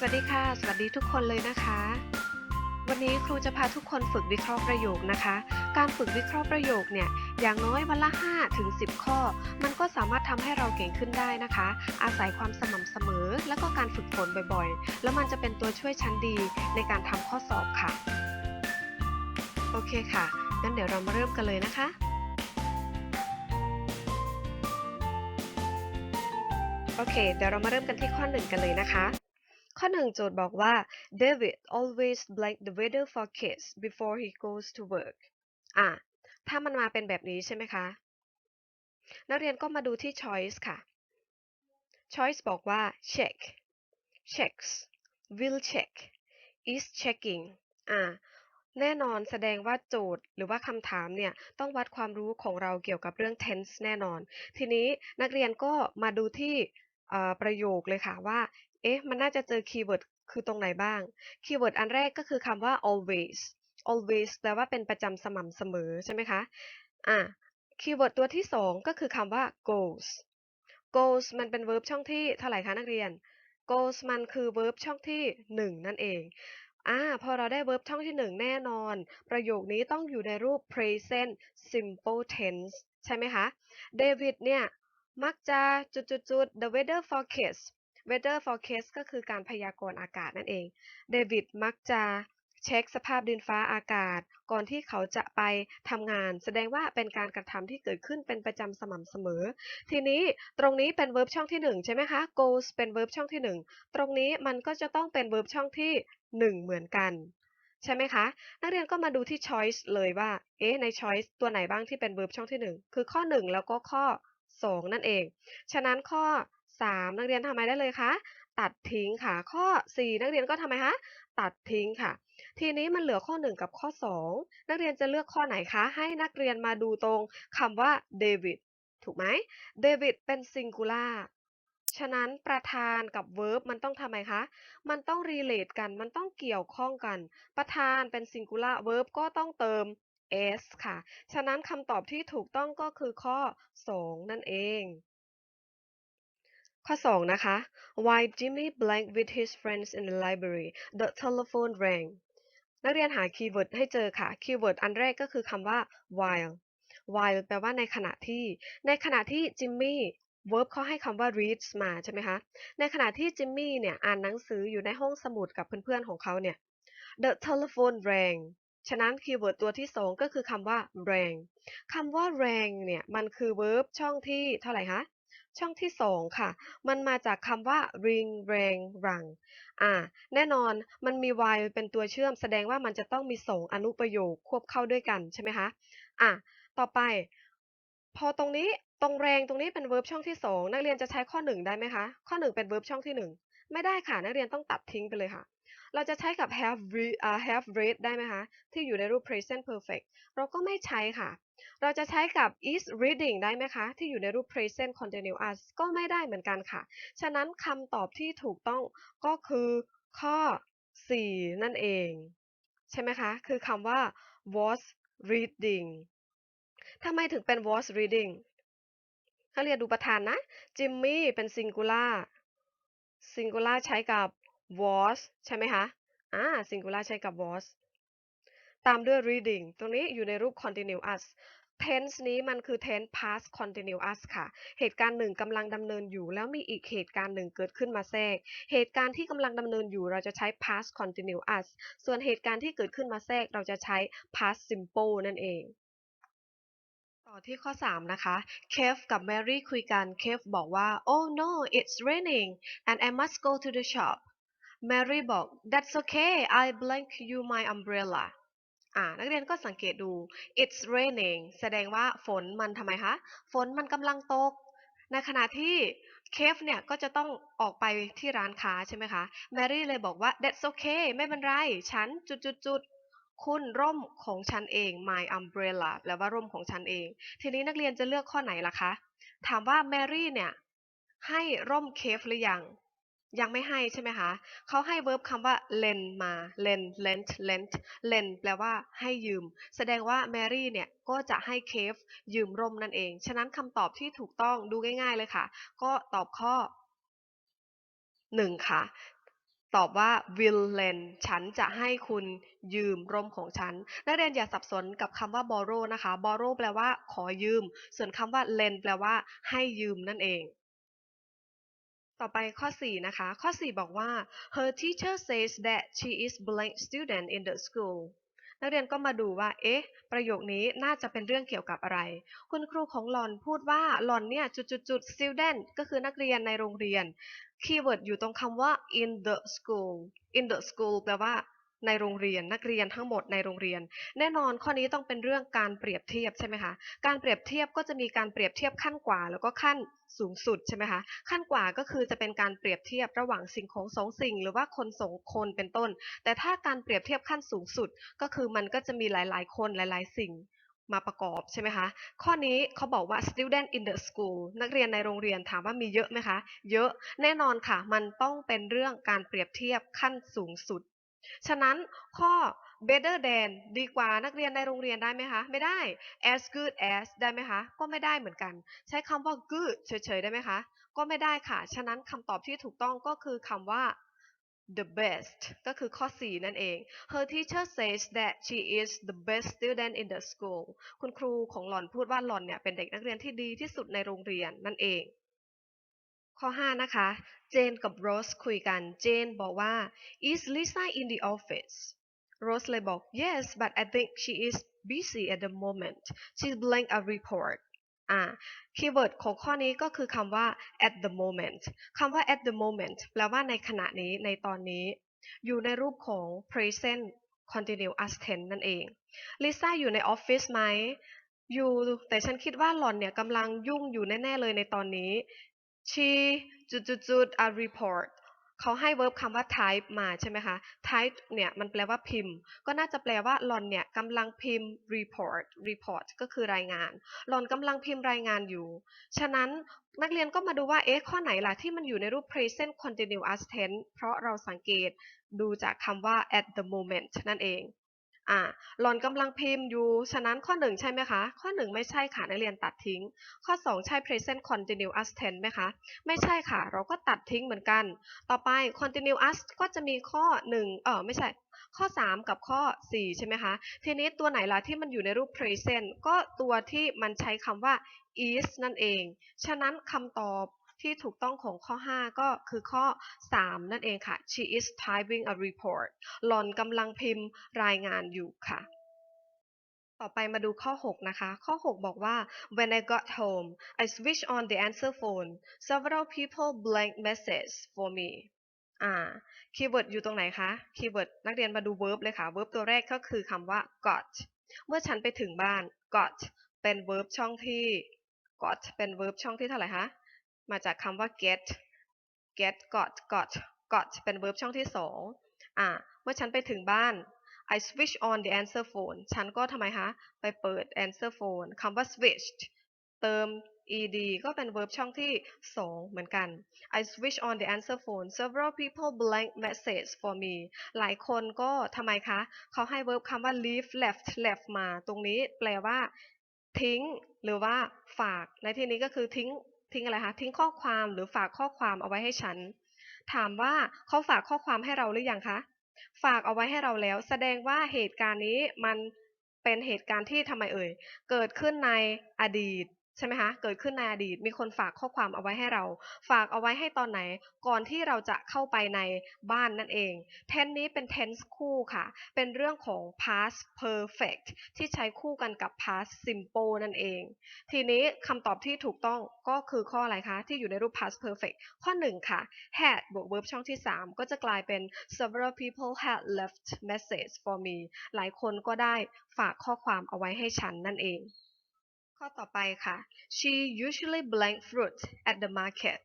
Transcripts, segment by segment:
สวัสดีค่ะ สวัสดีทุกคนเลยนะคะ วันนี้ครูจะพาทุกคนฝึกวิเคราะห์ประโยคนะคะ การฝึกวิเคราะห์ประโยคเนี่ยอย่างน้อยวันละ5ถึง10 ข้อ มันก็สามารถทำให้เราเก่งขึ้นได้นะคะ อาศัยความสม่ำเสมอ และก็การฝึกฝนบ่อยๆ แล้วมันจะเป็นตัวช่วยชั้นดีในการทำข้อสอบค่ะ โอเคค่ะงั้นเดี๋ยวเรามาเริ่มกันเลยนะคะโอเค เดี๋ยวเรามาเริ่มกันที่ข้อหนึ่งกันเลยนะคะ ข้อหนึ่งโจทย์บอกว่า David always blank the weather forecast before he goes to work อะ ถ้ามันมาเป็นแบบนี้ใช่ไหมคะ นักเรียนก็มาดูที่ choice ค่ะ choice บอกว่า check checks will check is checking อะแน่นอนแสดงว่าโจทย์หรือว่าคำถามเนี่ย ต้องวัดความรู้ของเราเกี่ยวกับเรื่อง tense แน่นอน ทีนี้นักเรียนก็มาดูที่ เอ่อประโยคเลยค่ะว่า เอ๊ะ มันน่าจะเจอคีย์เวิร์ดคือตรงไหนบ้าง คีย์เวิร์ดอันแรกก็คือคำว่า always always แปลว่าเป็นประจำสม่ำเสมอใช่ไหมคะ อะ คีย์เวิร์ดตัวที่สองก็คือคำว่า goes goes มันเป็น verb ช่องที่เท่าไหร่คะนักเรียน goes มันคือ verb ช่องที่หนึ่งนั่นเองอ่าพอเราได้ verb ช่องที่หนึ่งแน่นอน ประโยคนี้ต้องอยู่ในรูป present simple tense ใช่ไหมคะ เดวิดเนี่ย มักจะจุดๆๆ the weather forecast weather forecast ก็คือการพยากรณ์อากาศนั่นเอง เดวิดมักจะเช็คสภาพดินฟ้าอากาศ ก่อนที่เขาจะไปทำงาน แสดงว่าเป็นการกระทำที่เกิดขึ้นเป็นประจำสม่ำเสมอ ทีนี้ตรงนี้เป็น verb ช่องที่ 1 ใช่ไหมคะ goes เป็น verb ช่องที่ 1 ตรงนี้มันก็จะต้องเป็น verb ช่องที่ 1 เหมือนกัน ใช่ไหมคะ นักเรียนก็มาดูที่ choice เลยว่า เอ๊ะใน choice ตัวไหนบ้างที่เป็น verb ช่องที่ 1 คือข้อ 1 แล้วก็ข้อ 2 นั่นเอง ฉะนั้นข้อ 3 นักเรียนทำไมได้เลยคะตัดทิ้งค่ะ ข้อ 4 นักเรียนก็ทำไมคะตัดทิ้งค่ะ ทีนี้มันเหลือข้อ 1 กับข้อ 2 นักเรียนจะเลือกข้อไหนคะ ให้นักเรียนมาดูตรงคำว่า David ถูกไหม David เป็น singular ฉะนั้นประธานกับ verb มันต้องทำไมคะ มันต้อง relate กัน มันต้องเกี่ยวข้องกัน ประธานเป็น singular verb ก็ต้องเติม s ค่ะ ฉะนั้นคำตอบที่ถูกต้องก็คือข้อ 2 นั่นเอง ข้อ 2 นะคะ While Jimmy blank with his friends in the library the telephone rang นักเรียนหาคีย์เวิร์ดให้เจอค่ะ คีย์เวิร์ดอันแรกก็คือคำว่า while while แปลว่าในขณะที่ ในขณะที่จิมมี่ verb เขาให้คำว่า reads มาใช่ไหมคะ ในขณะที่จิมมี่เนี่ยอ่านหนังสืออยู่ในห้องสมุดกับเพื่อนๆของเขาเนี่ย the telephone rang ฉะนั้นคีย์เวิร์ดตัวที่ 2 ก็คือคำว่า rang คำว่า rang เนี่ยมันคือ verb ช่องที่เท่าไหร่คะช่องที่ 2 ค่ะ มันมาจากคำว่า ring rang rang อ่า แน่นอนมันมี while เป็นตัวเชื่อม แสดงว่ามันจะต้องมีส่งอนุประโยคควบเข้าด้วยกันใช่ไหมคะ อะ ต่อไป พอตรงนี้ตรงแรงตรงนี้เป็น verb ช่องที่ 2 นักเรียนจะใช้ข้อ 1 ได้ไหมคะ ข้อ 1 เป็น verb ช่องที่ 1 ไม่ได้ค่ะ นักเรียนต้องตัดทิ้งไปเลยค่ะ เราจะใช้กับ have read อ่า have read ได้ไหมคะ ที่อยู่ในรูป present perfect เราก็ไม่ใช้ค่ะ เราจะใช้กับ is reading ได้ไหมคะ ที่อยู่ในรูป present continuous ก็ไม่ได้เหมือนกันค่ะ ฉะนั้นคำตอบที่ถูกต้องก็คือข้อ 4 นั่นเอง ใช่ไหมคะ คือคำว่า was reading ทำไมถึงเป็น was reading นักเรียนดูประธานนะจิมมี่เป็น singular singular ใช้กับ was ใช่ไหมคะอ่า singular ใช้กับ was ตามด้วย reading ตรงนี้อยู่ในรูป continuous tense นี้มันคือ tense past continuous ค่ะ เหตุการณ์หนึ่งกำลังดำเนินอยู่ แล้วมีอีกเหตุการณ์หนึ่งเกิดขึ้นมาแทรก เหตุการณ์ที่กำลังดำเนินอยู่เราจะใช้ past continuous ส่วนเหตุการณ์ที่เกิดขึ้นมาแทรกเราจะใช้ past simple นั่นเอง ต่อที่ข้อ 3 นะคะ Kev กับ Mary คุยกัน Kev บอกว่า oh no it's raining and I must go to the shop Mary บอก that's okay I blank you my umbrella อ่า นักเรียนก็สังเกตดู it's raining แสดงว่าฝนมันทำไมคะ ฝนมันกำลังตก ในขณะที่เคฟเนี่ยก็จะต้องออกไปที่ร้านค้าใช่ไหมคะ แมรี่เลยบอกว่า that's okay ไม่เป็นไร ฉันจุดจุดจุดคุณร่มของฉันเอง my umbrella แปลว่าร่มของฉันเอง ทีนี้นักเรียนจะเลือกข้อไหนล่ะคะ ถามว่าแมรี่เนี่ยให้ร่มเคฟหรือยัง ยังไม่ให้ใช่ไหมคะเขาให้ verb คำว่า lend มา lend lent lent lend แปลว่าให้ยืม แสดงว่าแมรี่เนี่ยก็จะให้เคฟยืมร่มนั่นเอง ฉะนั้นคำตอบที่ถูกต้องดูง่าย ๆ เลยค่ะ ก็ตอบข้อ 1 ค่ะ ตอบว่า will lend ฉันจะให้คุณยืมร่มของฉัน นักเรียนอย่าสับสนกับคำว่า borrow นะคะ borrow แปลว่าขอยืม ส่วนคำว่า lend แปลว่าให้ยืมนั่นเอง ต่อไปข้อ 4 นะคะ ข้อ 4 บอกว่า her teacher says that she is blank student in the school นักเรียนก็มาดูว่า เอ๊ะ ประโยคนี้น่าจะเป็นเรื่องเกี่ยวกับอะไร คุณครูของหลอนพูดว่าหลอนเนี่ยจุดๆ student ก็คือนักเรียนในโรงเรียน คีย์เวิร์ดอยู่ตรงคำว่า in the school in the school แปลว่า ในโรงเรียนนักเรียนทั้งหมดในโรงเรียน แน่นอนข้อนี้ต้องเป็นเรื่องการเปรียบเทียบใช่ไหมคะการเปรียบเทียบก็จะมีการเปรียบเทียบขั้นกว่า แล้วก็ขั้นสูงสุดใช่ไหมคะขั้นกว่าก็คือจะเป็นการเปรียบเทียบระหว่างสิ่งของสองสิ่ง หรือว่าคนสองคนเป็นต้น แต่ถ้าการเปรียบเทียบขั้นสูงสุด ก็คือมันก็จะมีหลาย ๆ คนหลาย ๆ สิ่งมาประกอบใช่ไหมคะ ข้อนี้เขาบอกว่า student in the school นักเรียนในโรงเรียนถามว่ามีเยอะไหมคะ เยอะ แน่นอนค่ะ มันต้องเป็นเรื่องการเปรียบเทียบขั้นสูงสุด ฉะนั้นข้อ better than ดีกว่านักเรียนในโรงเรียนได้ไหมคะ ไม่ได้ as good as ได้ไหมคะ ก็ไม่ได้เหมือนกัน ใช้คำว่า good เฉยๆ ได้ไหมคะ ก็ไม่ได้ค่ะ ฉะนั้นคำตอบที่ถูกต้องก็คือคำว่า the best ก็คือข้อ 4 นั่นเอง her teacher says that she is the best student in the school คุณครูของหล่อนพูดว่าหล่อนเนี่ยเป็นเด็กนักเรียนที่ดีที่สุดในโรงเรียนนั่นเอง ข้อ 5 นะคะ เจนกับโรสคุยกัน เจนบอกว่า is Lisa in the office โรสเลยบอก yes but I think she is busy at the moment she's blank a report อ่า คีย์เวิร์ดของข้อนี้ก็คือคำว่า at the moment คำว่า at the moment แปลว่าในขณะนี้ ในตอนนี้ อยู่ในรูปของ present continuous tense นั่นเอง ลิซ่าอยู่ในออฟฟิศไหมอยู่ แต่ฉันคิดว่าหล่อนเนี่ยกำลังยุ่งอยู่แน่ ๆ เลยในตอนนี้ she จุดจุดจุด a report เขาให้ verb คำว่า type มาใช่ไหมคะ type เนี่ยมันแปลว่าพิมพ์ ก็น่าจะแปลว่าหลอนเนี่ยกำลังพิมพ์ report report ก็คือรายงานหลอนกำลังพิมพ์รายงานอยู่ ฉะนั้นนักเรียนก็มาดูว่า เอ๊ะ ข้อไหนล่ะที่มันอยู่ในรูป present continuous tense เพราะเราสังเกตดูจากคำว่า at the moment นั่นเอง อ่าหล่อนกำลังพิมพ์อยู่ ฉะนั้นข้อหนึ่งใช่ไหมคะ ข้อหนึ่งไม่ใช่ค่ะนักเรียนตัดทิ้ง ข้อสองใช่ present continuous tense ไหมคะ ไม่ใช่ค่ะ เราก็ตัดทิ้งเหมือนกัน ต่อไป continuous ก็จะมีข้อหนึ่งเออไม่ใช่ข้อ 3 กับข้อ 4 ใช่ไหมคะ ทีนี้ตัวไหนล่ะที่มันอยู่ในรูป present ก็ตัวที่มันใช้คำว่า is นั่นเอง ฉะนั้นคำตอบ ที่ถูกต้องของข้อ 5 ก็คือข้อ 3 นั่นเองค่ะ she is typing a report หล่อนกำลังพิมพ์รายงานอยู่ค่ะ ต่อไปมาดูข้อ 6 นะคะ ข้อ 6 บอกว่า when I got home I switched on the answer phone several people blank message for me อ่า คีย์เวิร์ดอยู่ตรงไหนคะ คีย์เวิร์ดนักเรียนมาดู verb เลยค่ะ verb ตัวแรกก็คือคำว่า got เมื่อฉันไปถึงบ้าน got เป็น verb ช่องที่ got เป็น verb ช่องที่เท่าไหร่คะ มาจากคำว่า get get got got got เป็น verb ช่องที่สองอ่าเมื่อฉันไปถึงบ้าน I switch on the answer phone ฉันก็ทำไมคะ ไปเปิด answer phone คำว่า switched เติม ed ก็เป็น verb ช่องที่ 2 เหมือนกัน I switch on the answer phone several people blank message for me หลายคนก็ทำไมคะ เขาให้ verb คำว่า leave left left มา ตรงนี้แปลว่า ทิ้ง หรือว่าฝาก ในที่นี้ก็คือทิ้ง ทิ้งอะไรคะทิ้งข้อความหรือฝากข้อความเอาไว้ให้ฉัน ถามว่าเขาฝากข้อความให้เราหรือยังคะ ฝากเอาไว้ให้เราแล้ว แสดงว่าเหตุการณ์นี้มันเป็นเหตุการณ์ที่ทำไมเอ่ย เกิดขึ้นในอดีต ใช่ไหมคะเกิดขึ้นในอดีตมีคนฝากข้อความเอาไว้ให้เรา ฝากเอาไว้ให้ตอนไหน ก่อนที่เราจะเข้าไปในบ้านนั่นเอง tense นี้เป็น tense คู่ค่ะ เป็นเรื่องของ past perfect ที่ใช้คู่กันกับ past simple นั่นเอง ทีนี้คำตอบที่ถูกต้องก็คือข้ออะไรคะ ที่อยู่ในรูป past perfect ข้อ 1 ค่ะ had บวก verb ช่องที่ 3 ก็จะกลายเป็น several people had left message for me หลายคนก็ได้ฝากข้อความเอาไว้ให้ฉันนั่นเอง ข้อต่อไปค่ะ she usually blank fruit at the market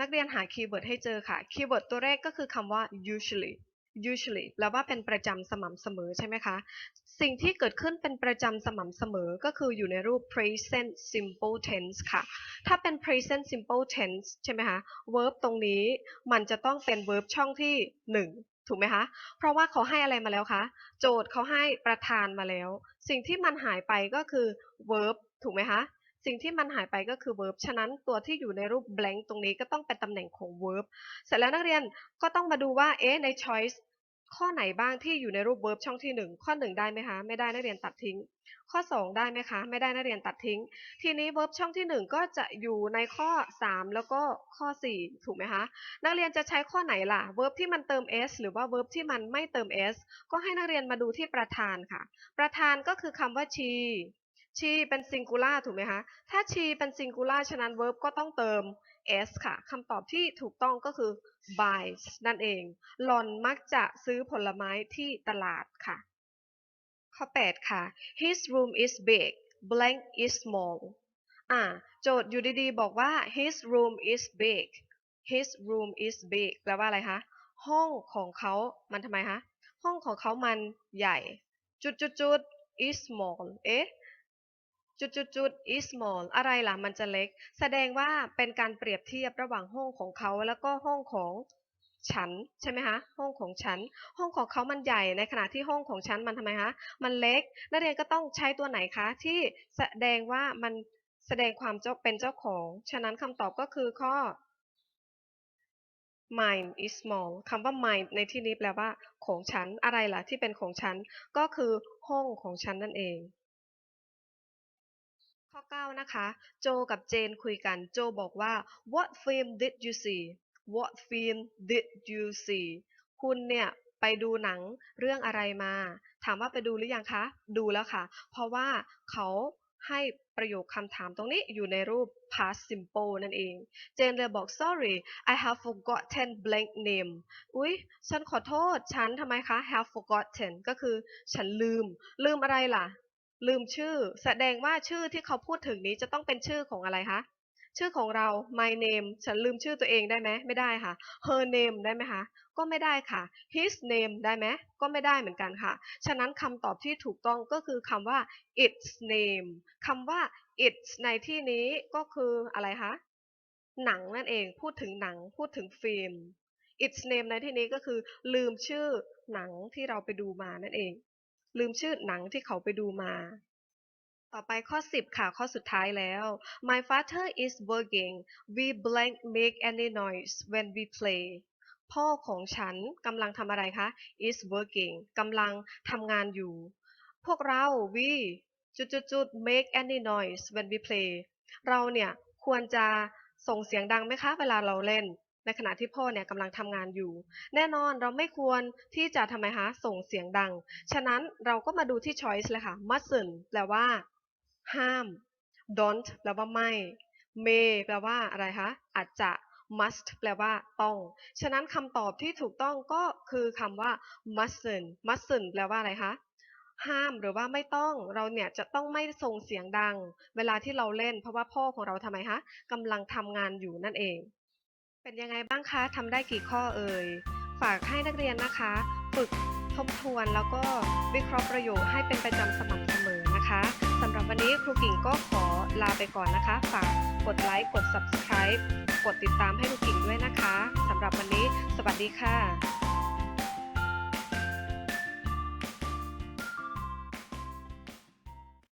นักเรียนหาคีย์เวิร์ดให้เจอค่ะ คีย์เวิร์ดตัวแรกก็คือคำว่า usually usually แปลว่าเป็นประจำสม่ำเสมอใช่ไหมคะ สิ่งที่เกิดขึ้นเป็นประจำสม่ำเสมอก็คืออยู่ในรูป present simple tense ค่ะ ถ้าเป็น present simple tense ใช่ไหมคะ verb ตรงนี้มันจะต้องเป็น verb ช่องที่1 ถูกไหมคะ เพราะว่าเขาให้อะไรมาแล้วคะ โจทย์เขาให้ประธานมาแล้ว สิ่งที่มันหายไปก็คือ verb ถูกไหมคะ สิ่งที่มันหายไปก็คือ verb ฉะนั้นตัวที่อยู่ในรูป blank ตรงนี้ก็ต้องเป็นตำแหน่งของ verb เสร็จแล้วนักเรียนก็ต้องมาดูว่า เอ๊ะ ใน choice ข้อไหนบ้างที่อยู่ในรูป verb ช่องที่ 1 ข้อ 1 ได้ไหมคะ ไม่ได้นักเรียนตัดทิ้ง ข้อ 2 ได้ไหมคะ ไม่ได้นักเรียนตัดทิ้ง ทีนี้ verb ช่องที่ 1 ก็จะอยู่ในข้อ 3 แล้วก็ข้อ 4 ถูกไหมคะ นักเรียนจะใช้ข้อไหนล่ะ verb ที่มันเติม s หรือว่า verb ที่มันไม่เติม s ก็ให้นักเรียนมาดูที่ประธานค่ะ ประธานก็คือคำว่า she she เป็น singular ถูกไหมคะ ถ้า she เป็น singular ฉะนั้น verb ก็ต้องเติม s ค่ะคำตอบที่ถูกต้องก็คือ buys นั่นเอง หล่อนมักจะซื้อผลไม้ที่ตลาดค่ะ ข้อ 8 ค่ะ his room is big blank is small อ่า โจทย์อยู่ดีๆ บอกว่า his room is big his room is big แปลว่าอะไรคะ ห้องของเขา มันทำไมคะ ห้องของเขามันใหญ่ จุดจุดจุด is small เอ๊ะ จุดจุดจุด is small อะไรล่ะมันจะเล็ก แสดงว่าเป็นการเปรียบเทียบระหว่างห้องของเขาแล้วก็ห้องของฉันใช่ไหมคะห้องของฉัน ห้องของเขามันใหญ่ในขณะที่ห้องของฉันมันทำไมคะมันเล็ก นักเรียนก็ต้องใช้ตัวไหนคะที่แสดงว่ามันแสดงความเจ้าเป็นเจ้าของ ฉะนั้นคำตอบก็คือข้อ mine is small คำว่า mine ในที่นี้แปลว่า ของฉันอะไรล่ะที่เป็นของฉัน ก็คือห้องของฉันนั่นเอง ข้อ 9 นะคะ โจกับเจนคุยกัน โจบอกว่า what film did you see what film did you see คุณเนี่ยไปดูหนังเรื่องอะไรมา ถามว่าไปดูหรือยังคะ ดูแล้วค่ะ เพราะว่าเขาให้ประโยคคำถามตรงนี้อยู่ในรูป past simple นั่นเอง เจนเลยบอก sorry I have forgotten blank name อุ๊ย ฉันขอโทษ ฉันทำไมคะ have forgotten ก็คือ ฉันลืม ลืมอะไรล่ะ ลืมชื่อ แสดงว่าชื่อที่เขาพูดถึงนี้จะต้องเป็นชื่อของอะไรคะ ชื่อของเรา my name ฉันลืมชื่อตัวเองได้ไหม ไม่ได้ค่ะ her name ได้ไหมคะ ก็ไม่ได้ค่ะ his name ได้ไหม ก็ไม่ได้เหมือนกันค่ะ ฉะนั้นคำตอบที่ถูกต้องก็คือคำว่า its name คำว่า its ในที่นี้ก็คืออะไรคะ หนังนั่นเอง พูดถึงหนัง พูดถึงฟิล์ม its name ในที่นี้ก็คือลืมชื่อหนังที่เราไปดูมานั่นเอง ลืมชื่อหนังที่เขาไปดูมา ต่อไปข้อ 10 ค่ะ ข้อสุดท้ายแล้ว My father is working we blank make any noise when we play พ่อของฉันกำลังทำอะไรคะ is working กำลังทำงานอยู่ พวกเรา we จุดจุดจุด make any noise when we play เราเนี่ยควรจะส่งเสียงดังไหมคะ เวลาเราเล่น ในขณะที่พ่อเนี่ยกำลังทำงานอยู่ แน่นอนเราไม่ควรที่จะทำไมคะส่งเสียงดัง ฉะนั้นเราก็มาดูที่ choice เลยค่ะ mustn't แปลว่า ห้าม don't แปลว่าไม่ may แปลว่าอะไรคะอาจจะ must แปลว่าต้อง ฉะนั้นคำตอบที่ถูกต้องก็คือคำว่า mustn't mustn't แปลว่าอะไรคะห้ามหรือว่าไม่ต้องเราเนี่ยจะต้องไม่ส่งเสียงดัง เวลาที่เราเล่นเพราะว่าพ่อของเราทำไมคะกำลังทำงานอยู่นั่นเอง เป็นยังไงบ้างคะทำได้กี่ข้อเอ่ย ฝากให้นักเรียนนะคะ ฝึกทบทวนแล้วก็วิเคราะห์ประโยคให้เป็นประจำสม่ำเสมอนะคะสำหรับวันนี้ครูกิ่งก็ขอลาไปก่อนนะคะ ฝากกดไลค์ กด subscribe กดติดตามให้ครูกิ่งด้วยนะคะสำหรับวันนี้ สวัสดีค่ะ